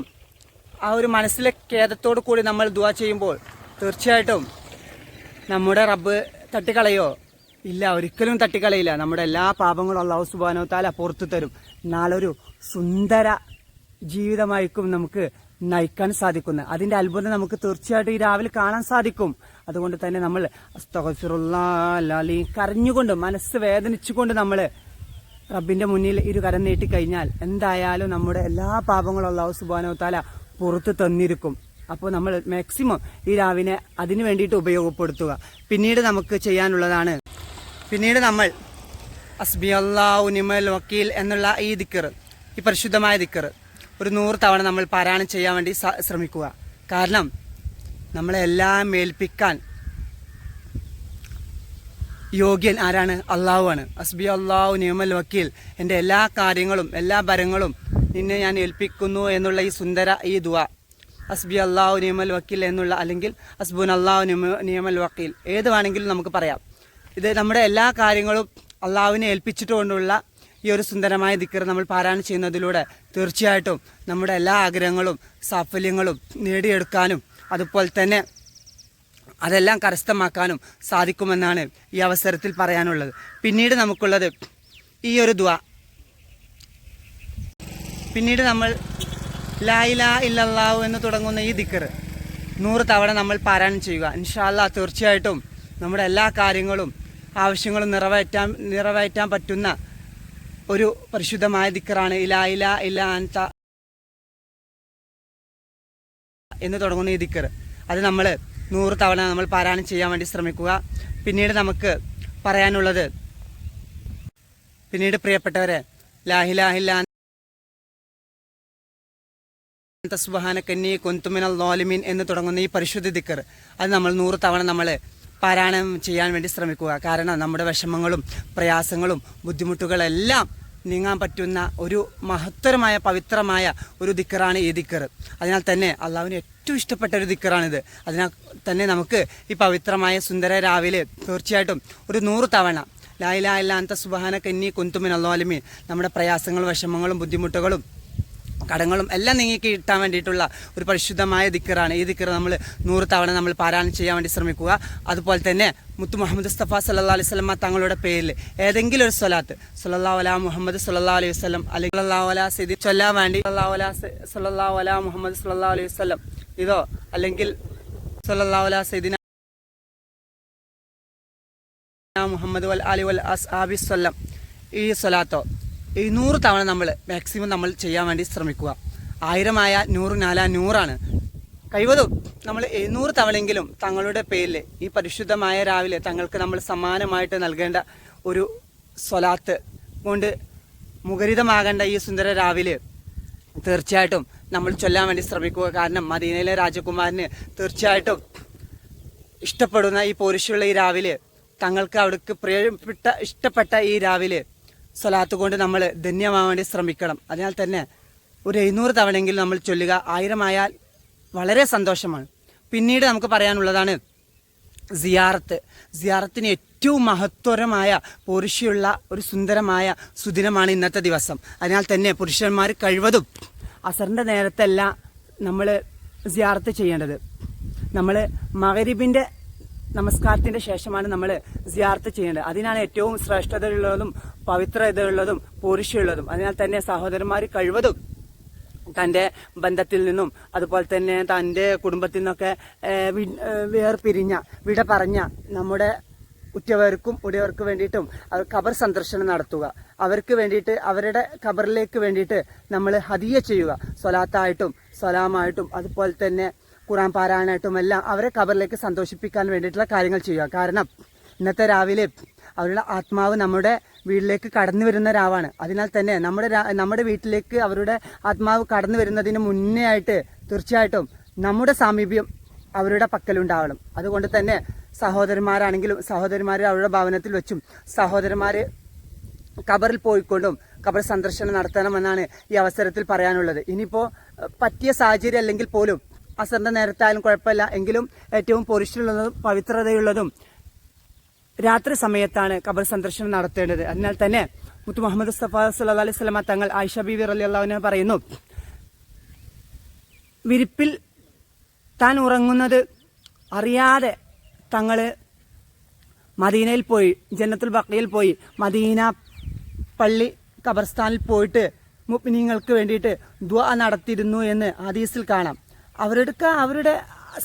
ആ ഒരു മനസ്സിലെ ഖേദത്തോടു കൂടി നമ്മൾ ദുവാ ചെയ്യുമ്പോൾ തീർച്ചയായിട്ടും നമ്മുടെ റബ്ബ് തട്ടിക്കളയോ? ഇല്ല ഒരിക്കലും തട്ടിക്കളയില്ല. നമ്മുടെ എല്ലാ പാപങ്ങളും അള്ളാഹു സുബാനോ താല പുറത്തു തരും. നാളൊരു സുന്ദര ജീവിതമായിരിക്കും നമുക്ക് നയിക്കാൻ സാധിക്കുന്നത്. അതിന്റെ അത്ഭുതം നമുക്ക് തീർച്ചയായിട്ടും ഈ രാവിലെ കാണാൻ സാധിക്കും. അതുകൊണ്ട് തന്നെ നമ്മൾ കരഞ്ഞുകൊണ്ട് മനസ്സ് വേദനിച്ചുകൊണ്ട് നമ്മൾ റബ്ബിന്റെ മുന്നിൽ ഇരു കരം നീട്ടിക്കഴിഞ്ഞാൽ എന്തായാലും നമ്മുടെ എല്ലാ പാപങ്ങളും അള്ളാഹു സുബാനോ താല പുറത്ത് തന്നിരിക്കും. അപ്പോൾ നമ്മൾ മാക്സിമം ഈ രാവിനെ അതിനു വേണ്ടിയിട്ട് ഉപയോഗപ്പെടുത്തുക. പിന്നീട് നമുക്ക് ചെയ്യാനുള്ളതാണ്. പിന്നീട് നമ്മൾ അസ്ബി അള്ളാഹു നിമൽ വക്കീൽ എന്നുള്ള ഈ ദിക്കർ ഈ പരിശുദ്ധമായ ദിക്കർ ഒരു നൂറ് തവണ നമ്മൾ പാരായണം ചെയ്യാൻ വേണ്ടി ശ്രമിക്കുക. കാരണം നമ്മളെല്ലാം ഏൽപ്പിക്കാൻ യോഗ്യൻ ആരാണ്? അള്ളാഹു ആണ് അസ്ബി അള്ളാഹു നിയമൽ വക്കീൽ. എന്റെ എല്ലാ കാര്യങ്ങളും എല്ലാ ഭരങ്ങളും നിന്നെ ഞാൻ ഏൽപ്പിക്കുന്നു എന്നുള്ള ഈ സുന്ദര ഈ ദുവ അസ്ബി അള്ളാഹു നിയമൽ വക്കീൽ എന്നുള്ള അല്ലെങ്കിൽ അസ്ബുൻ അള്ളാഹു നിയമ- നിയമൽ വക്കീൽ. ഏത് വേണമെങ്കിലും നമുക്ക് പറയാം. ഇത് നമ്മുടെ എല്ലാ കാര്യങ്ങളും അള്ളാഹുവിനെ ഏൽപ്പിച്ചിട്ടുകൊണ്ടുള്ള ഈ ഒരു സുന്ദരമായ ദിക്കർ നമ്മൾ പാരായണം ചെയ്യുന്നതിലൂടെ തീർച്ചയായിട്ടും നമ്മുടെ എല്ലാ ആഗ്രഹങ്ങളും സാഫല്യങ്ങളും നേടിയെടുക്കാനും അതുപോലെ തന്നെ അതെല്ലാം കരസ്ഥമാക്കാനും സാധിക്കുമെന്നാണ് ഈ അവസരത്തിൽ പറയാനുള്ളത്. പിന്നീട് നമുക്കുള്ളത് ഈ ഒരു ദ്വ പിന്നീട് നമ്മൾ ലായില ഇല്ലല്ലാവു എന്ന് തുടങ്ങുന്ന ഈ ദിക്കർ നൂറ് തവണ നമ്മൾ പാരായണം ചെയ്യുക. ഇൻഷാല്ല തീർച്ചയായിട്ടും നമ്മുടെ എല്ലാ കാര്യങ്ങളും ആവശ്യങ്ങളും നിറവേറ്റാൻ നിറവേറ്റാൻ പറ്റുന്ന ഒരു പരിശുദ്ധമായ ദിക്കറാണ് ഇലായില ഇല അൻത എന്ന് തുടങ്ങുന്ന ഈ ദിക്കർ അത് നമ്മൾ നൂറ് തവണ നമ്മൾ പാരായണം ചെയ്യാൻ വേണ്ടി ശ്രമിക്കുക. പിന്നീട് നമുക്ക് പറയാനുള്ളത് പിന്നീട് പ്രിയപ്പെട്ടവരെ ലാഹിലാഹില്ല സുബഹാന കന്നി കൊന്തുമിനൽ നോലിമീൻ എന്ന് തുടങ്ങുന്ന ഈ പരിശുദ്ധി ദിക്കർ. അത് നമ്മൾ നൂറ് തവണ നമ്മൾ പാരായണം ചെയ്യാൻ വേണ്ടി ശ്രമിക്കുക. കാരണം നമ്മുടെ വിഷമങ്ങളും പ്രയാസങ്ങളും ബുദ്ധിമുട്ടുകളെല്ലാം നീങ്ങാൻ പറ്റുന്ന ഒരു മഹത്തരമായ പവിത്രമായ ഒരു ദിക്കറാണ് ഈ ദിക്കർ. അതിനാൽ തന്നെ അള്ളാഹുവിന് ഏറ്റവും ഇഷ്ടപ്പെട്ട ഒരു ദിക്കറാണിത്. അതിനാൽ തന്നെ നമുക്ക് ഈ പവിത്രമായ സുന്ദര രാവിലെ തീർച്ചയായിട്ടും ഒരു നൂറ് തവണ ലായിലായില്ലാത്ത സുബഹാന കന്നി കുന്തുമിൻ അള്ളാലിമീൻ നമ്മുടെ പ്രയാസങ്ങളും വിഷമങ്ങളും ബുദ്ധിമുട്ടുകളും കടങ്ങളും എല്ലാം നീങ്ങി കിട്ടാൻ വേണ്ടിയിട്ടുള്ള ഒരു പരിശുദ്ധമായ ദിക്കറാണ്. ഈ ദിക്കർ നമ്മൾ നൂറ് തവണ നമ്മൾ പാരായണം ചെയ്യാൻ വേണ്ടി ശ്രമിക്കുക. അതുപോലെ തന്നെ മുത്തു മുഹമ്മദ് മുസ്തഫ സല്ലാ അലൈഹി സ്വലമ തങ്ങളുടെ പേരിൽ ഏതെങ്കിലും ഒരു സ്വലാത്ത് സുല്ലാ വല മുഹമ്മദ് സുല്ലാ അലൈഹി വസ്ലം അല്ലെങ്കിൽ അല്ലാ വല സിദി ചൊല്ലാൻ വേണ്ടി സുല്ലാ വല സുല്ലാ വല മുഹമ്മദ് സുല്ലാ അലൈഹി വസ്ലം ഇതോ? അല്ലെങ്കിൽ സുല്ലാ വല സൈദിന മുഹമ്മദ് വൽ അലി വൽ അസ് ആബിസ്വല്ലം ഈ സ്വലാത്തോ? ഈ നൂറ് തവണ നമ്മൾ മാക്സിമം നമ്മൾ ചെയ്യാൻ വേണ്ടി ശ്രമിക്കുക. ആയിരമായ നൂറ് നാല നൂറാണ്. കഴിവതും നമ്മൾ എഴുന്നൂറ് തവണയെങ്കിലും തങ്ങളുടെ പേരിൽ ഈ പരിശുദ്ധമായ രാവിലെ തങ്ങൾക്ക് നമ്മൾ സമ്മാനമായിട്ട് നൽകേണ്ട ഒരു സ്വലാത്ത് കൊണ്ട് മുഖരിതമാകേണ്ട ഈ സുന്ദര രാവിലെ തീർച്ചയായിട്ടും നമ്മൾ ചൊല്ലാൻ വേണ്ടി ശ്രമിക്കുക. കാരണം മദീനയിലെ രാജകുമാരന് തീർച്ചയായിട്ടും ഇഷ്ടപ്പെടുന്ന ഈ പോരിശുള്ള ഈ രാവിലെ തങ്ങൾക്ക് അവിടേക്ക് പ്രിയപ്പെട്ട ഇഷ്ടപ്പെട്ട ഈ രാവിലെ സ്വലാത്ത് കൊണ്ട് നമ്മൾ ധന്യമാവാൻ വേണ്ടി ശ്രമിക്കണം. അതിനാൽ തന്നെ ഒരു എഴുന്നൂറ് തവണയെങ്കിലും നമ്മൾ ചൊല്ലുക ആയിരമായാൽ വളരെ സന്തോഷമാണ്. പിന്നീട് നമുക്ക് പറയാനുള്ളതാണ് സിയാറത്ത്. സിയാറത്തിന് ഏറ്റവും മഹത്വരമായ പോരുഷയുള്ള ഒരു സുന്ദരമായ സുദിനമാണ് ഇന്നത്തെ ദിവസം. അതിനാൽ തന്നെ പുരുഷന്മാർ കഴിവതും അസറിന്റെ നേരത്തെല്ലാം നമ്മൾ സിയാറത്ത് ചെയ്യേണ്ടത്. നമ്മൾ മകരിബിന്റെ നമസ്കാരത്തിന്റെ ശേഷമാണ് നമ്മൾ സിയാർത്ത് ചെയ്യേണ്ടത്. അതിനാണ് ഏറ്റവും ശ്രേഷ്ഠതയുള്ളതും പവിത്രതയുള്ളതും പുരുഷയുള്ളതും. അതിനാൽ തന്നെ സഹോദരന്മാർ കഴിവതും തന്റെ ബന്ധത്തിൽ നിന്നും അതുപോലെ തന്നെ തന്റെ കുടുംബത്തിൽ നിന്നൊക്കെ വേർപിരിഞ്ഞ വിട പറഞ്ഞ നമ്മുടെ ഉറ്റവർക്കും ഉടയവർക്ക് വേണ്ടിയിട്ടും അവർ ഖബർ സന്ദർശനം നടത്തുക. അവർക്ക് വേണ്ടിയിട്ട് അവരുടെ ഖബറിലേക്ക് വേണ്ടിയിട്ട് നമ്മൾ ഹദിയ ചെയ്യുക. സ്വലാത്തായിട്ടും സ്വലാമായിട്ടും അതുപോലെ തന്നെ ഖുറാൻ പാരായണമായിട്ടും എല്ലാം അവരെ ഖബറിലേക്ക് സന്തോഷിപ്പിക്കാൻ വേണ്ടിയിട്ടുള്ള കാര്യങ്ങൾ ചെയ്യുക. കാരണം ഇന്നത്തെ രാവിലെ അവരുടെ ആത്മാവ് നമ്മുടെ വീട്ടിലേക്ക് കടന്നു വരുന്ന രാവാണ്. അതിനാൽ തന്നെ നമ്മുടെ നമ്മുടെ വീട്ടിലേക്ക് അവരുടെ ആത്മാവ് കടന്നു വരുന്നതിന് മുന്നേ ആയിട്ട് തീർച്ചയായിട്ടും നമ്മുടെ സാമീപ്യം അവരുടെ പക്കലുണ്ടാവണം. അതുകൊണ്ട് തന്നെ സഹോദരന്മാരാണെങ്കിലും സഹോദരന്മാർ അവരുടെ ഭവനത്തിൽ വെച്ചും സഹോദരന്മാർ ഖബറിൽ പോയിക്കൊണ്ടും ഖബർ സന്ദർശനം നടത്തണമെന്നാണ് ഈ അവസരത്തിൽ പറയാനുള്ളത്. ഇനിയിപ്പോൾ പറ്റിയ സാഹചര്യം അല്ലെങ്കിൽ പോലും അസറിന്റെ നേരത്തായാലും കുഴപ്പമില്ല. എങ്കിലും ഏറ്റവും പൊരിശുള്ളതും പവിത്രതയുള്ളതും രാത്രി സമയത്താണ് ഖബർ സന്ദർശനം നടത്തേണ്ടത്. അതിനാൽ തന്നെ മുത്തു മുഹമ്മദ് സഫാ സല്ലല്ലാഹു അലൈഹി വസല്ലമ തങ്ങൾ ആയിഷ ബീവി റളിയല്ലാഹുവിനെ പറയുന്നു വിരിപ്പിൽ താൻ ഉറങ്ങുന്നത് അറിയാതെ തങ്ങൾ മദീനയിൽ പോയി ജന്നത്തുൽ ബക്കയിൽ പോയി മദീന പള്ളി ഖബർസ്ഥാനിൽ പോയിട്ട് മുഗ്മിനീങ്ങൾക്ക് വേണ്ടിയിട്ട് ദ്വ നടത്തിയിരുന്നു എന്ന് ഹദീസിൽ കാണാം. അവരുടെ അവരുടെ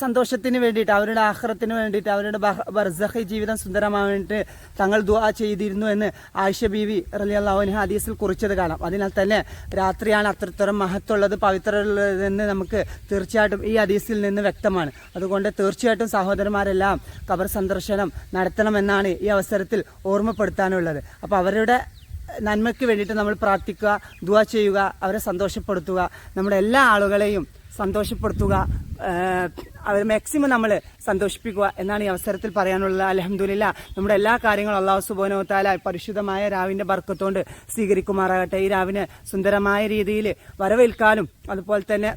സന്തോഷത്തിന് വേണ്ടിയിട്ട് അവരുടെ ആഹ്റത്തിന് വേണ്ടിയിട്ട് അവരുടെ ബർസഹി ജീവിതം സുന്ദരമായിട്ട് തങ്ങൾ ദുആ ചെയ്തിരുന്നു എന്ന് ആയിഷ ബീവി റലിയല്ലാഹുവിന് ഹദീസിൽ കുറിച്ചത് കാണാം. അതിനാൽ തന്നെ രാത്രിയാണ് അത്രത്തോളം മഹത്തുള്ളത് പവിത്രമുള്ളതെന്ന് നമുക്ക് തീർച്ചയായിട്ടും ഈ ഹദീസിൽ നിന്ന് വ്യക്തമാണ്. അതുകൊണ്ട് തീർച്ചയായിട്ടും സഹോദരന്മാരെല്ലാം കബർ സന്ദർശനം നടത്തണമെന്നാണ് ഈ അവസരത്തിൽ ഓർമ്മപ്പെടുത്താനുള്ളത്. അപ്പോൾ അവരുടെ നന്മയ്ക്ക് വേണ്ടിയിട്ട് നമ്മൾ പ്രാർത്ഥിക്കുക ദുആ ചെയ്യുക അവരെ സന്തോഷപ്പെടുത്തുക. നമ്മുടെ എല്ലാ ആളുകളെയും സന്തോഷപ്പെടുത്തുക. അവർ മാക്സിമം നമ്മൾ സന്തോഷിപ്പിക്കുക എന്നാണ് ഈ അവസരത്തിൽ പറയാനുള്ളത്. അലഹമുല്ല നമ്മുടെ എല്ലാ കാര്യങ്ങളും അള്ളാഹു സുബോനോ താല പരിശുദ്ധമായ രാവിന്റെ ബർക്കത്തോണ്ട് സ്വീകരിക്കുമാറാകട്ടെ. ഈ രാവിനെ സുന്ദരമായ രീതിയിൽ വരവേൽക്കാനും അതുപോലെ തന്നെ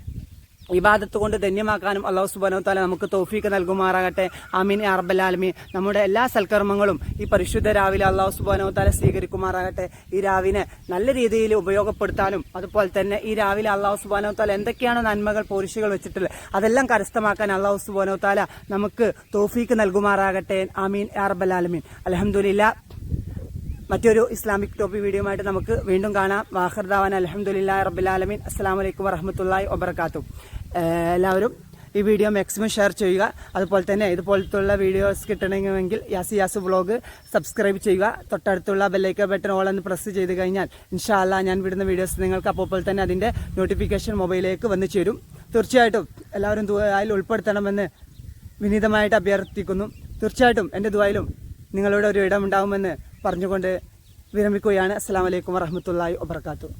ഇബാദത്ത് കൊണ്ട് ധന്യമാക്കാനും അള്ളാഹു സുബാനോ താല നമുക്ക് തോഫീക്ക് നൽകുമാറാകട്ടെ. ആമീൻ അറബലാലമി നമ്മുടെ എല്ലാ സൽക്കർമ്മങ്ങളും ഈ പരിശുദ്ധ രാവിലെ അള്ളാഹു സുബാനോ താല സ്വീകരിക്കുമാറാകട്ടെ. ഈ രാവിനെ നല്ല രീതിയിൽ ഉപയോഗപ്പെടുത്താനും അതുപോലെ തന്നെ ഈ രാവിലെ അള്ളാഹു സുബാനോ താല എന്തൊക്കെയാണ് നന്മകൾ പോരിശുകൾ വെച്ചിട്ടുള്ളത് അതെല്ലാം കരസ്ഥമാക്കാൻ അള്ളാഹു സുബാനോ താല നമുക്ക് തോഫീക്ക് നൽകുമാറാകട്ടെ. ആമീൻ അറബലാലമീൻ അലഹമുല്ല മറ്റൊരു ഇസ്ലാമിക് ടോപ്പി വീഡിയോ ആയിട്ട് നമുക്ക് വീണ്ടും കാണാം. വാഹർദാവാൻ അലഹമുല്ലാ റബ്ബുലാലമീൻ അസ്സാം വലൈക്കും വറഹമത്തല്ലാ വബർക്കാത്തു എല്ലാവരും ഈ വീഡിയോ മാക്സിമം ഷെയർ ചെയ്യുക. അതുപോലെ തന്നെ ഇതുപോലത്തുള്ള വീഡിയോസ് കിട്ടണമെങ്കിൽ യാസി യാസു വ്ളോഗ് സബ്സ്ക്രൈബ് ചെയ്യുക. തൊട്ടടുത്തുള്ള ബെല്ലൈക്ക ബട്ടൺ ഓൾ എന്ന് പ്രസ് ചെയ്ത് കഴിഞ്ഞാൽ ഇൻഷാല്ല ഞാൻ വിടുന്ന വീഡിയോസ് നിങ്ങൾക്ക് അപ്പോൾ തന്നെ അതിന്റെ നോട്ടിഫിക്കേഷൻ മൊബൈലിലേക്ക് വന്നു ചേരും. തീർച്ചയായിട്ടും എല്ലാവരും ദുബായിൽ ഉൾപ്പെടുത്തണമെന്ന് വിനീതമായിട്ട് അഭ്യർത്ഥിക്കുന്നു. തീർച്ചയായിട്ടും എന്റെ ദുബായിലും നിങ്ങളുടെ ഒരു ഇടമുണ്ടാകുമെന്ന് പറഞ്ഞുകൊണ്ട് വിരമിക്കുകയാണ്. അസ്സാം വലൈക്കും വറഹമത്തല്ലാഹി വബർക്കാത്തു